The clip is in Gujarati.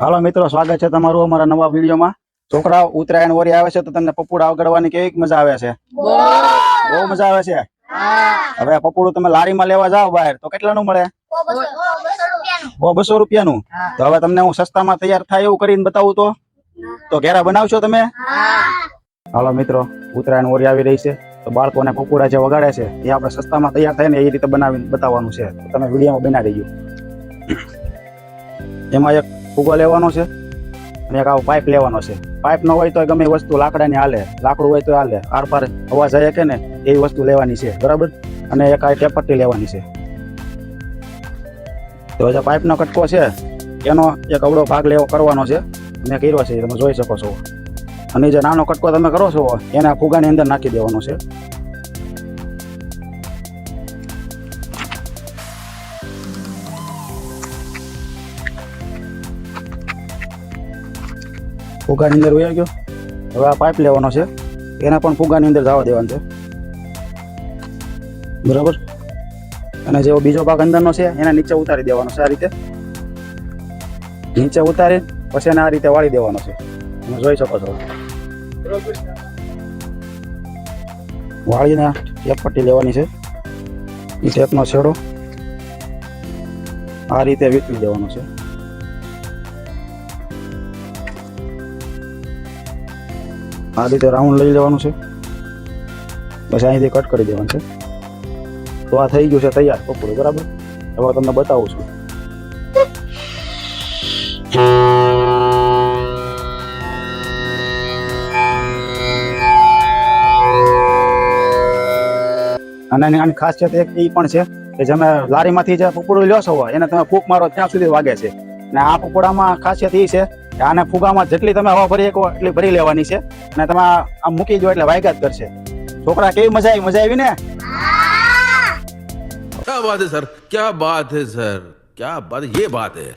હાલો મિત્રો સ્વાગત છે તમારું અમારા નવા વિડીયોમાં. છોકરા ઉત્તરાયણ વરી આવે છે તો તમને પપુડા વગાડવાની કેવી મજા આવે છે? બહુ મજા આવે છે? હવે પપુડું તમે લારીમાં લેવા જાઓ બહાર તો કેટલાનું મળે? બસો રૂપિયાનું? તો હવે તમને હું સસ્તામાં તૈયાર થાય એવું કરીને બતાવું તો? તો ઘેરા બનાવશો તમે? હાલો મિત્રો ઉત્તરાયણ ઓરી આવી રહી છે તો બાળકોને પપુડા જે વગાડે છે એ આપણે સસ્તામાં તૈયાર થાય ને એ રીતે બનાવીને બતાવવાનું છે. તમે વિડીયોમાં બનાવી દઈએ એમાં એક ફુગો લેવાનો છે અને એક આવો પાઇપ લેવાનો છે. પાઇપ ન હોય તો ગમે એ વસ્તુ લાકડાની હાલે, લાકડું હોય તો હાલે. આર હવા જાય કે ને, એવી વસ્તુ લેવાની છે. બરાબર? અને એક આ ટેપટ્ટી લેવાની છે. તો જે પાઇપનો કટકો છે, એનો એક અવડો ભાગ લેવો કરવાનો છે. મેં કર્યો છે તમે જોઈ શકો છો. અને જે નાનો કટકો તમે કરો છો, એને ફુગાની અંદર નાખી દેવાનો છે. ફુગાની અંદર વહી ગયો. હવે આ પાઇપ લેવાનો છે. એના પણ ફુગાની અંદર જવા દેવાનો છે. બરાબર? અને જેવો બીજો ભાગ અંદરનો છે, એના નીચે ઉતારી દેવાનો છે આ રીતે. નીચે ઉતારી, પછી એને આ રીતે વાળી દેવાનો છે. તમે જોઈ શકો છો. વાળીને એક પટ્ટી લેવાની છે. એ ટેપનો છેડો. આ રીતે વીટવી દેવાનો છે. આ રીતે રાઉન્ડ લઈ લેવાનું છે. પછી અહીંથી કટ કરી દેવાનું છે. તો આ થઈ ગયું છે તૈયાર પકોડું બરાબર? હવે તમને બતાવું છું. અને આની ખાસિયત એક એ પણ છે કે તમે લારીમાંથી જે પકોડું લ્યો છો, એને તમે ફૂંક મારો ત્યાં સુધી વાગે છે. અને આ પકોડામાં ખાસિયત એ છે આને ફુગામાં જેટલી તમે હવા ભરી શકો એટલી ભરી લેવાની છે. અને તમે આમ મૂકી દો એટલે વાયગા કરશે. છોકરા, કેવી મજા આવી? મજા આવી ને ક્યા બાત હે, સર? ક્યા બાત હે, સર? ક્યા બાત યે બાત હે.